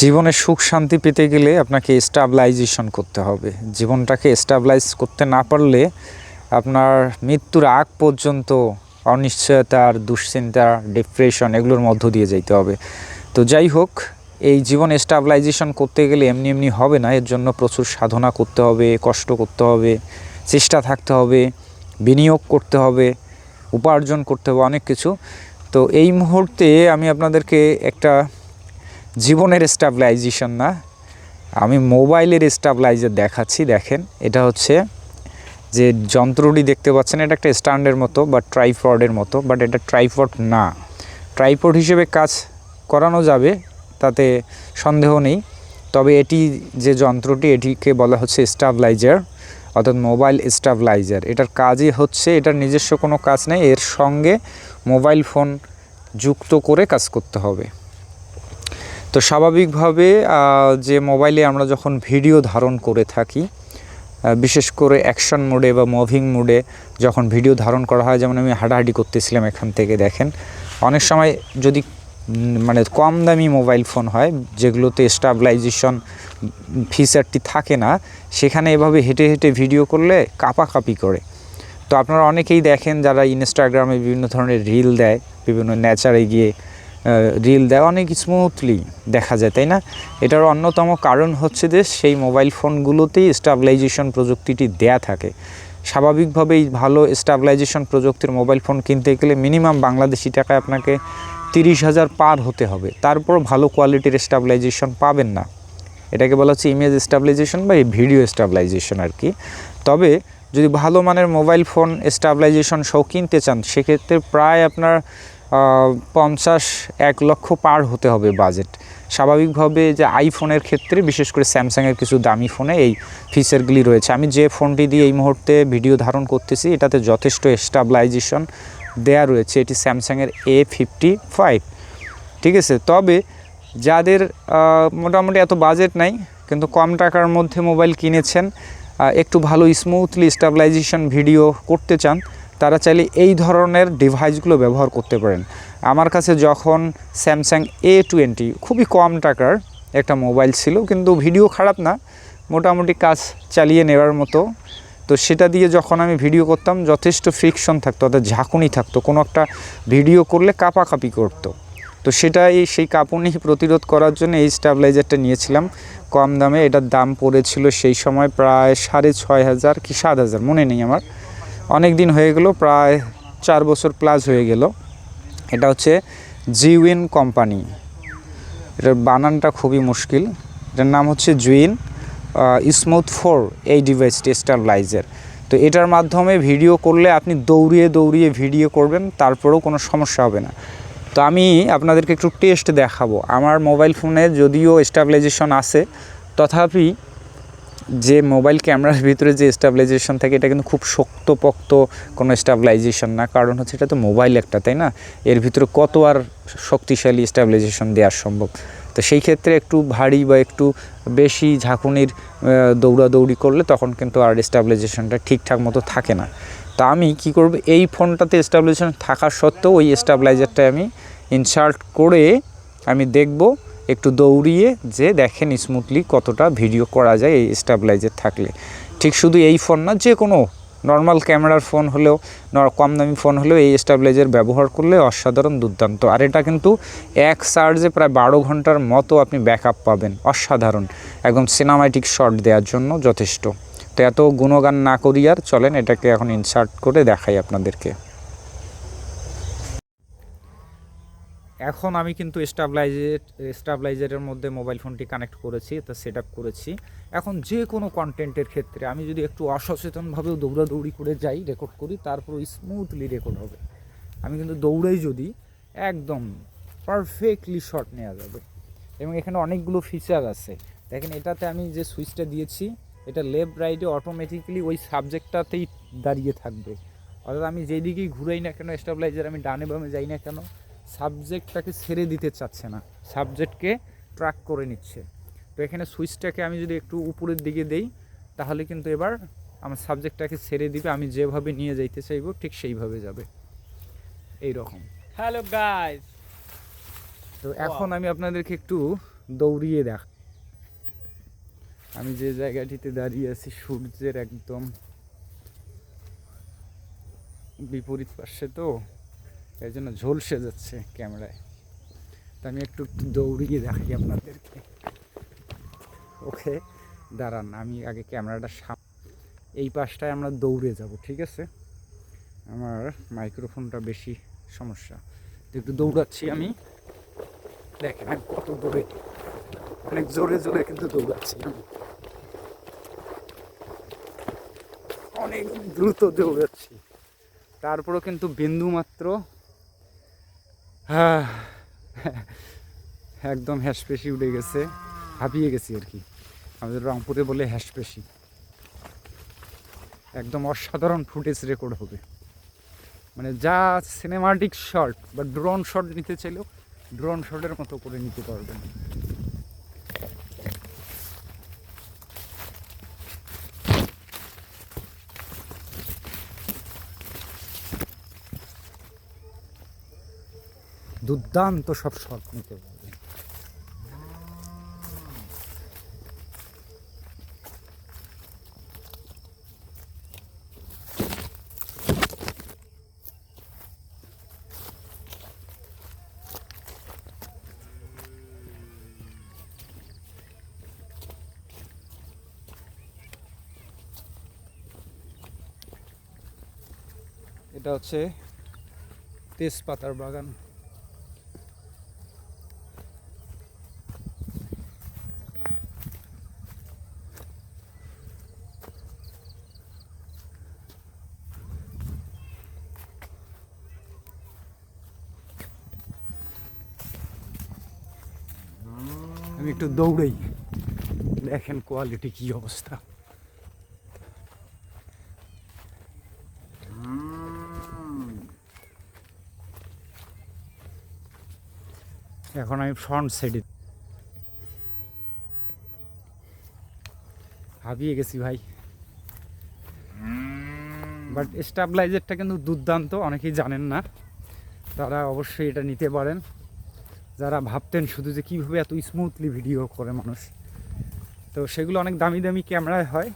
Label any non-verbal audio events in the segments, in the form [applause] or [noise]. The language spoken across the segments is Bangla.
জীবনে সুখ শান্তি পেতে গেলে আপনাকে স্টাবলাইজেশন করতে হবে। জীবনটাকে স্টাবলাইজ করতে না পারলে আপনার মৃত্যুর আগ পর্যন্ত অনিশ্চয়তার দুশ্চিন্তা ডিপ্রেশন এগুলোর মধ্য দিয়ে যেতে হবে। তো যাই হোক, এই জীবন স্টাবলাইজেশন করতে গেলে এমনি এমনি হবে না। এর জন্য প্রচুর সাধনা করতে হবে, কষ্ট করতে হবে, চেষ্টা থাকতে হবে, বিনিয়োগ করতে হবে, উপার্জন করতে হবে, অনেক কিছু। তো এই মুহূর্তে আমি আপনাদেরকে একটা জীবনের স্টাবলাইজেশন না। আমি মোবাইলের স্টাবলাইজার দেখাচ্ছি, দেখেন। এটা হচ্ছে যে যন্ত্রটি দেখতে পাচ্ছেন, এটা একটা স্ট্যান্ডের মতো বা ট্রাইফডের মতো, বাট এটা ট্রাইফড না। ট্রাইপড হিসেবে কাজ করানো যাবে, তাতে সন্দেহ নেই। তবে এটি যে যন্ত্রটি, এটিকে বলা হচ্ছে স্টাবলাইজার, অর্থাৎ মোবাইল স্টাবলাইজার। এটার কাজই হচ্ছে, এটার নিজস্ব কোনো কাজ নেই, এর সঙ্গে মোবাইল ফোন যুক্ত করে কাজ করতে হবে। তো স্বাভাবিকভাবে যে মোবাইলে আমরা যখন ভিডিও ধারণ করে থাকি বিশেষ করে অ্যাকশন মোডে বা মুভিং মোডে যখন ভিডিও ধারণ করা হয়, যেমন আমি হাঁটাহাঁটি করতেছিলাম এখান থেকে দেখেন, অনেক সময় যদি মানে কম দামি মোবাইল ফোন হয়, যেগুলোতে স্টাবলাইজেশন ফিচারটি থাকে না, সেখানে এভাবে হেঁটে হেঁটে ভিডিও করলে কাপাকাপি করে। তো আপনারা অনেকেই দেখেন যারা ইনস্টাগ্রামে বিভিন্ন ধরনের রিল দেয়, বিভিন্ন নেচারে গিয়ে রিল দেয় অনেক স্মুথলি দেখা যায়, তাই না? এটার অন্যতম কারণ হচ্ছে যে সেই মোবাইল ফোনগুলোতেই স্টাবলাইজেশন প্রযুক্তিটি দেয়া থাকে। স্বাভাবিকভাবেই ভালো স্টাবলাইজেশন প্রযুক্তির মোবাইল ফোন কিনতে গেলে মিনিমাম বাংলাদেশি টাকায় আপনাকে তিরিশ হাজার পার হতে হবে। তারপর ভালো কোয়ালিটির স্টাবলাইজেশন পাবেন না। এটাকে বলা হচ্ছে ইমেজ স্টাবলাইজেশন বা ভিডিও স্টাবলাইজেশন আর কি তবে যদি ভালো মানের মোবাইল ফোন স্টাবলাইজেশন সহ কিনতে চান, সেক্ষেত্রে প্রায় আপনার পঞ্চাশ এক লক্ষ পার হতে হবে বাজেট স্বাভাবিকভাবে যে আইফোনের ক্ষেত্রে, বিশেষ করে স্যামসাংয়ের কিছু দামি ফোনে এই ফিচারগুলি রয়েছে। আমি যে ফোনটি দিয়ে এই মুহূর্তে ভিডিও ধারণ করতেছি, এটাতে যথেষ্ট স্টাবলাইজেশন দেয়া রয়েছে। এটি স্যামসাংয়ের এ ফিফটি ফাইভ ঠিক আছে? তবে যাদের মোটামুটি এত বাজেট নাই, কিন্তু কম টাকার মধ্যে মোবাইল কিনেছেন একটু ভালো স্মুথলি স্টাবলাইজেশন ভিডিও করতে চান তারা চাইলে এই ধরনের ডিভাইসগুলো ব্যবহার করতে পারেন। আমার কাছে যখন স্যামসাং এ টোয়েন্টি খুবই কম টাকার একটা মোবাইল ছিল, কিন্তু ভিডিও খারাপ না, মোটামুটি কাজ চালিয়ে নেওয়ার মতো। তো সেটা দিয়ে যখন আমি ভিডিও করতাম, যথেষ্ট ফ্রিকশন থাকতো, অর্থাৎ ঝাঁকুনি থাকতো, কোনো একটা ভিডিও করলে কাঁপাকাঁপি করতো। তো সেটাই সেই কাঁপুনি প্রতিরোধ করার জন্য এই স্টাবলাইজারটা নিয়েছিলাম। কম দামে, এটার দাম পড়েছিল সেই সময় প্রায় সাড়ে ছয় হাজার কি সাত হাজার, মনে নেই আমার। অনেক দিন হয়ে গেল, প্রায় চার বছর প্লাস হয়ে গেল। এটা হচ্ছে জিউইন কোম্পানি এটার বানানটা খুবই মুশকিল। এটার নাম হচ্ছে জুইন স্মুথ ফোর এই ডিভাইসটি স্টাবলাইজার তো এটার মাধ্যমে ভিডিও করলে আপনি দৌড়িয়ে দৌড়িয়ে ভিডিও করবেন, তারপরেও কোনো সমস্যা হবে না। তো আমি আপনাদেরকে একটু টেস্ট দেখাবো। আমার মোবাইল ফোনে যদিও স্টাবলাইজেশন আছে, তথাপি যে মোবাইল ক্যামেরার ভিতরে যে স্টাবলাইজেশন থাকে, এটা কিন্তু খুব শক্তপোক্ত কোনো স্টাবলাইজেশন না। কারণ হচ্ছে এটা তো মোবাইল একটা, তাই না? এর ভিতরে কত আর শক্তিশালী স্টাবলাইজেশন দেওয়া সম্ভব? তো সেই ক্ষেত্রে একটু ভারী বা একটু বেশি ঝাঁকুনির দৌড়াদৌড়ি করলে তখন কিন্তু আর স্টাবলাইজেশনটা ঠিকঠাক মতো থাকে না। তা আমি কি করব? এই ফোনটাতে স্টাবলাইজেশন থাকা সত্ত্বেও ওই স্টাবলাইজারটা আমি ইনসার্ট করে আমি দেখব একটু দৌড়িয়ে যে দেখেন স্মুথলি কতটা ভিডিও করা যায় এই স্টাবলাইজার থাকলে। ঠিক শুধু এই ফোন না, যে কোনো নর্মাল ক্যামেরার ফোন হলেও কম দামি ফোন হলেও এই স্টাবলাইজার ব্যবহার করলে অসাধারণ দুর্দান্ত। আর এটা কিন্তু এক চার্জে প্রায় বারো ঘণ্টার মতো আপনি ব্যাকআপ পাবেন। অসাধারণ। একদম সিনেমাটিক শট দেওয়ার জন্য যথেষ্ট। তো এত গুণগান না করি আর চলেন এটাকে এখন ইনসার্ট করে দেখাই আপনাদেরকে। এখন আমি কিন্তু স্টাবলাইজার স্টাবলাইজারের মধ্যে মোবাইল ফোনটি কানেক্ট করেছি, তা সেট আপ করেছি। এখন যে কোনো কন্টেন্টের ক্ষেত্রে আমি যদি একটু অসচেতনভাবেও দৌড়াদৌড়ি করে যাই রেকর্ড করি তারপর স্মুথলি রেকর্ড হবে। আমি কিন্তু দৌড়াই যদি, একদম পারফেক্টলি শট নেওয়া যাবে। এবং এখানে অনেকগুলো ফিচার আছে। দেখেন, এটাতে আমি যে সুইচটা দিয়েছি, এটা লেফট রাইটে অটোমেটিক্যালি ওই সাবজেক্টটাতেই দাঁড়িয়ে থাকবে। অর্থাৎ আমি যেদিকেই ঘুরাই না কেন স্টাবলাইজার আমি ডানে বামে যাই না কেন সাবজেক্টটাকে ছেড়ে দিতে চাচ্ছে না সাবজেক্টকে ট্র্যাক করে নিচ্ছে। তো এখানে সুইচটাকে আমি যদি একটু উপরের দিকে দেই তাহলে কিন্তু এবার আমার সাবজেক্টটাকে ছেড়ে দিবে আমি যেভাবে নিয়ে যাইতে চাইব ঠিক সেইভাবে যাবে। এই রকম হ্যালো গাইস তো এখন আমি আপনাদেরকে একটু দৌড়িয়ে দেখ আমি যে জায়গাটিতে দাঁড়িয়ে আছি সূর্যের একদম বিপরীত পাশে তো। এই জন্য ঝলসে যাচ্ছে ক্যামেরায়। তা আমি একটু দৌড়িয়ে দেখি আপনাদেরকে। ওকে, দাঁড়ান, আমি আগে ক্যামেরাটা সাম, এই পাশটায় আমরা দৌড়ে যাব, ঠিক আছে? আমার মাইক্রোফোনটা বেশি সমস্যা। তো একটু দৌড়াচ্ছি আমি। দেখেন, আমি কত দূরে, অনেক জোরে জোরে কিন্তু দৌড়াচ্ছি আমি। অনেক দ্রুত দৌড়াচ্ছি। তারপরও কিন্তু বিন্দু মাত্র হ্যাঁ। একদম হ্যাসপেশি উঠে গেছে। হাঁপিয়ে গেছি আর কি। আমাদের রংপুরে বলে হ্যাসপেশি। একদম অসাধারণ ফুটেজ রেকর্ড হবে। মানে যা সিনেমাটিক শট বা ড্রোন শট নিতে চাইলেও ড্রোন শটের মতো করে নিতে পারবেন। দুর্দান্ত সব শট নিতে পারবেন এটা হচ্ছে তেজপাতার বাগান। একটু দৌড়াই। দেখেন কোয়ালিটি কি অবস্থা। এখন আমি ফ্রন্ট সাইডে হাবিয়ে গেছি ভাই। বাট স্টাবলাইজারটা কিন্তু দুর্দান্ত, অনেকেই জানেন না। তারা অবশ্যই এটা নিতে পারেন। যারা ভাবতেন শুধু যে কীভাবে এত স্মুথলি ভিডিও করে মানুষ। তো সেগুলো অনেক দামি দামি ক্যামেরায় হয়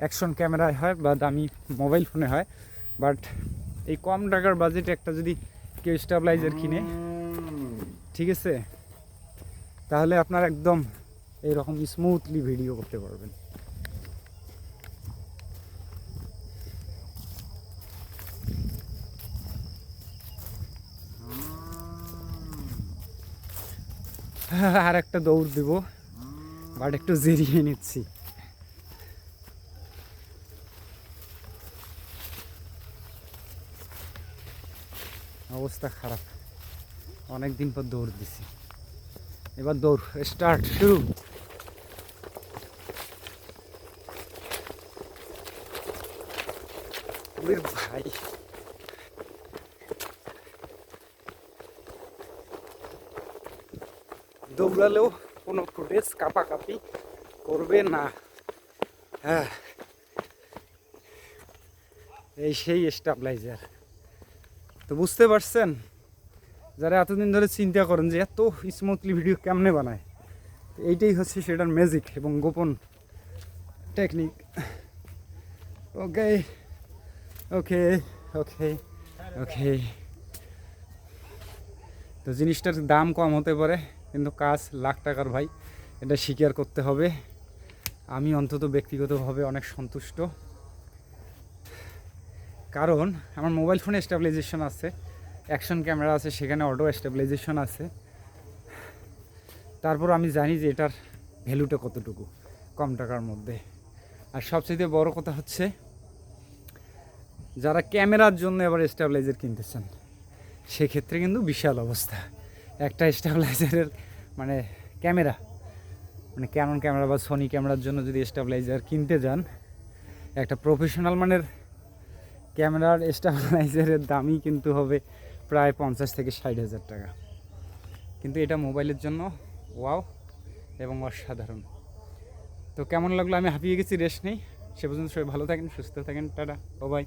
অ্যাকশন ক্যামেরায় হয় বা দামি মোবাইল ফোনে হয়। বাট এই কম টাকার বাজেটে একটা যদি কেউ স্টাবলাইজার কিনে, ঠিক আছে? তাহলে আপনার একদম এইরকম স্মুথলি ভিডিও করতে পারবেন। [laughs] আর একটা দৌড় দিব। বাট একটু জিরিয়ে নিচ্ছি। অবস্থা খারাপ। অনেক দিন পর দৌড় দিছি। এবার দৌড় স্টার্ট শুরু। ভাই। দৌড়ালেও কোনো ফুটেজ কাপাকাপি করবে না। হ্যাঁ। এই সেই স্টাবলাইজার তো বুঝতে পারছেন? যারা এতদিন ধরে চিন্তা করেন যে এত স্মুথলি ভিডিও কেমনে বানায়? এইটাই হচ্ছে সেটার ম্যাজিক এবং গোপন টেকনিক ওকে ওকে ওকে ওকে তো জিনিসটার দাম কম হতে পারে। কিন্তু কাজ লাখ টাকার ভাই, এটা স্বীকার করতে হবে। আমি অন্তত ব্যক্তিগতভাবে অনেক সন্তুষ্ট। কারণ আমার মোবাইল ফোনে স্টেবিলাইজেশন আছে অ্যাকশন ক্যামেরা আছে, সেখানে অটো স্টেবিলাইজেশন আছে। তারপর আমি জানি যে এটার ভ্যালুটা কতটুকু, কম টাকার মধ্যে। আর সবচেয়ে বড় কথা হচ্ছে, যারা ক্যামেরার জন্য এবার স্টেবিলাইজার কিনতেছেন সেক্ষেত্রে কিন্তু বিশাল অবস্থা। একটা স্টেবিলাইজারের মানে ক্যামেরা। মানে ক্যানন ক্যামেরা বা সোনি ক্যামেরার জন্য যদি স্টেবিলাইজার কিনতে যান, একটা প্রফেশনাল মানের ক্যামেরার স্টেবিলাইজারের দামই কিন্তু হবে প্রায় পঞ্চাশ থেকে ষাট হাজার টাকা। কিন্তু এটা মোবাইলের জন্য ওয়াও এবং অসাধারণ। তো কেমন লাগল? আমি হাঁপিয়ে গেছি, রেস্ট নেই। সে পর্যন্ত সবাই ভালো থাকেন, সুস্থ থাকেন, টাটা ও বাই